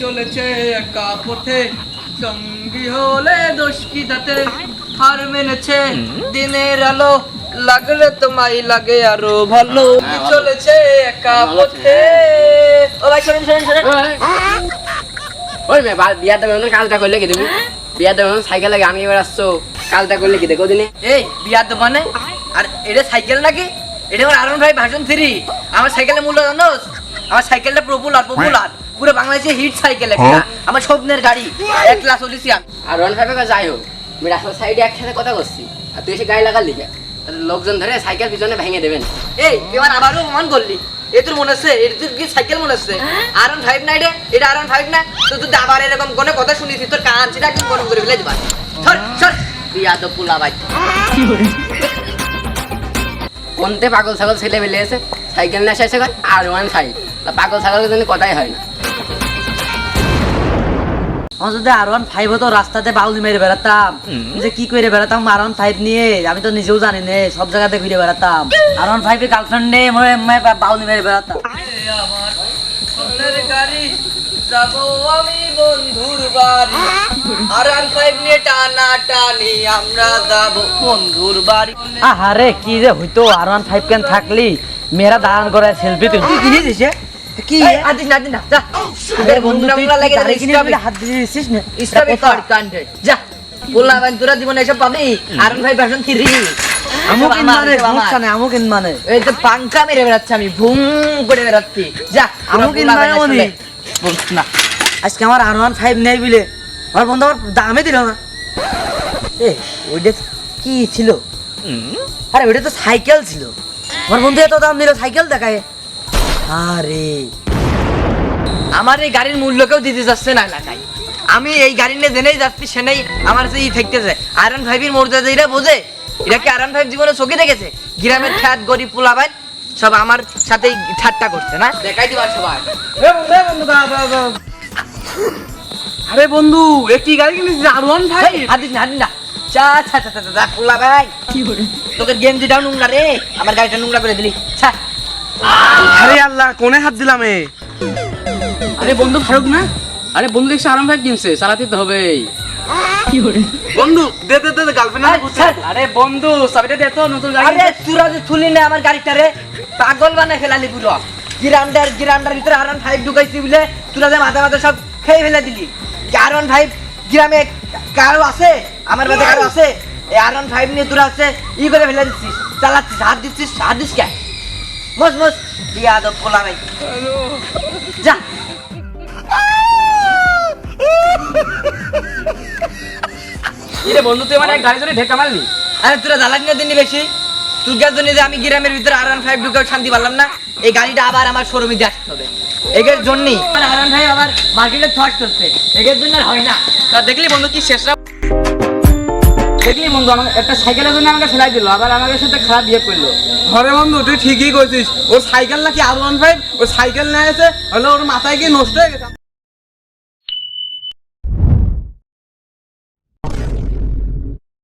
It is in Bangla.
চলেছে একা পথে। সঙ্গী হলে দোষ কি তাতে? হার মেনেছে। দিনের আলো লাগলে তোমায় লাগে আরও ভালো। চলেছে একা পথে? ও ভাই শোনেন শোনেন শোনেন ওই মে বিয়া দেবে কাজটা করলে কি তুমি বিয়া দেবে সাইকেল লাগে আমি এবার আসছো। কাজটা করলে কি দেখো দিনে? এই বিয়ার দোকানে আর এটা সাইকেল নাকি? এটা আমার আরন ভাই ভাষণ থ্রি আমার সাইকেলের মূল্য জানোস? আমার সাইকেলটা পপুলার পপুলার পুরো বাংলাদেশে হিট সাইকেল একটা। আমার স্বপ্নের গাড়ি এক লাখ চল্লিশ আর ওয়ান ফাইভে যাই হোক আমি রাস্তার সাইডে একসাথে কথা করছি আর তুই এসে গায়ে লাগার লিখে লোকজন ধরে সাইকেল পিছনে ভেঙে দেবেন এই এবার আবারও প্রমাণ করলি। এ তোর মনে আছে? এটা তোর কি সাইকেল মনে আছে? আর ওয়ান ফাইভ না এটা এটা আর ওয়ান ফাইভ না তো তুই আবার এরকম কোনো কথা শুনিস তোর কান সেটা একদম গরম করে ফেলে দিবা। সর সর। বিয়া তো পুলা ভাই কোনতে পাগল ছাগল ছেলে বেলে এসে সাইকেল নিয়ে এসে আর ওয়ান ফাইভ পাগল ছাগলের জন্য কথাই হয় না। আমার যদি আর ওয়ান ফাইভ হতো রাস্তাতে বাউলি মেরে বেড়াতাম। যে কি করে বেড়াতাম আর ওয়ান ফাইভ নিয়ে। আমি তো নিজেও জানি নে সব জায়গাতে ঘুরে বেড়াতাম। আর ওয়ান ফাইভে গার্লফ্রেন্ড নিয়ে বাউলি মেরে বেড়াতাম। যাব আমি বন্ধুর বাড়ি আর ওয়ান ফাইভ নিয়ে টানা টানি আমরা যাব বন্ধুর বাড়ি আহারে কি যে হইতো আর ওয়ান ফাইভ কেন থাকলি। মেয়েরা দাঁড়ান করে সেলফি তুল। কি কিনেছিস কি? আদিস না না যা। আরে বন্ধু তুই লাগে গাড়ি কিনে হাত দিয়ে দিছিস না। স্টপ কর কান্ডে। যা বললাম আমি তোরা জীবনে এসব পাবি? আর ভাই ভাষণ থ্রি আমু কিন মানে সমস্যা নেই আমু কিন মানে এই তো পাঙ্কা মেরে বেড়াচ্ছি আমি ভুম করে বেড়াচ্ছি। যা আমু কিন মানে। উনি না। আজকে আমার আর ওয়ান ফাইভ নেই বিলে। আমার বন্ধু আমার দামে দিল না। এ ওইটা কি ছিল? আরে ওইটা তো সাইকেল ছিল। আমার বন্ধু এত দাম দিল সাইকেল দেখায়। আরে আমার এই গাড়ির মূল্য কেউ দিতে যাচ্ছে না এলাকায় আমি এই গাড়ি নিয়ে জেনেই যাচ্ছি সেনেই আমার সেই থাকতেছে আয়রন ফাইভের মর্যাদা বোঝে এরা কি আয়রন ফাইভ জীবনে চোখে দেখেছে গ্রামের খ্যাত গরিব পোলাবান সব আমার সাথেই ঠাট্টা করছে না দেখাই দিবার সবাই আরে বন্ধু একটি গাড়ি কিনেছিস আর ওয়ান ফাইভ হাদিস না হাদিস না চা চা চা চা চা পোলা ভাই তোকে গেঞ্জিটাও নোংরা রে আমার গাড়িটা নোংরা করে দিলি ছা আরে আল্লাহ কোনে হাত দিলাম এ? আরে বন্ধু ফারুক না? আরে বন্ধু দেখছি আরাম ফাইভ কিনছে চালাতে তো হবেই। বন্ধু দে দে দে গার্লফ্রেন্ড। আরে বন্ধু চাবিটা দে তো নতুন আরে তুরা যে তুলি না আমার গাড়িটা রে। পাগল বানাই ফেলালি পুরো। গিরান্ডার গিরান্ডার ভিতরে আর ফাইভ ঢুকাইছি বলে তুরা যে মাথা মাথা সব খেয়ে ফেলে দিলি। আর ওয়ান ফাইভ গ্রামে কারও আছে? আমার বাদে কারও আছে? এই আর ফাইভ নিয়ে তোরা আছে ই করে ফেলে দিচ্ছিস চালাচ্ছিস হাত দিচ্ছিস হাত দিস কে? মস মস। বিয়া তো পোলা ভাই। যা। বন্ধু তুই মানে গাড়ি ধরে ঢেকা মারলি? আরে তোরা জ্বালানি না দিনই বেশি? তোর জন্য যে আমি গ্রামের ভিতরে আর ওয়ান ফাইভ ঢুকেও শান্তি পারলাম না এই গাড়িটা আবার আমার শোরুমে দিয়ে আসতে হবে। এগের জন্যই। আর ওয়ান ফাইভ আবার মার্কেটে থট করছে এগের জন্য আর হয় না। তা দেখলি বন্ধু কি শেষরা দেখলি বন্ধু, আমাকে একটা সাইকেলের জন্য আমাকে ফেলাই দিল, আবার আমাকে সাথে খারাপ বিয়ে করল। আরে বন্ধু, তুই ঠিকই কইছিস, ওর সাইকেল নাকি আর ওয়ান ফাইভ ওর সাইকেল নিয়ে এসে হলে ওর মাথায় কি নষ্ট হয়ে গেছে?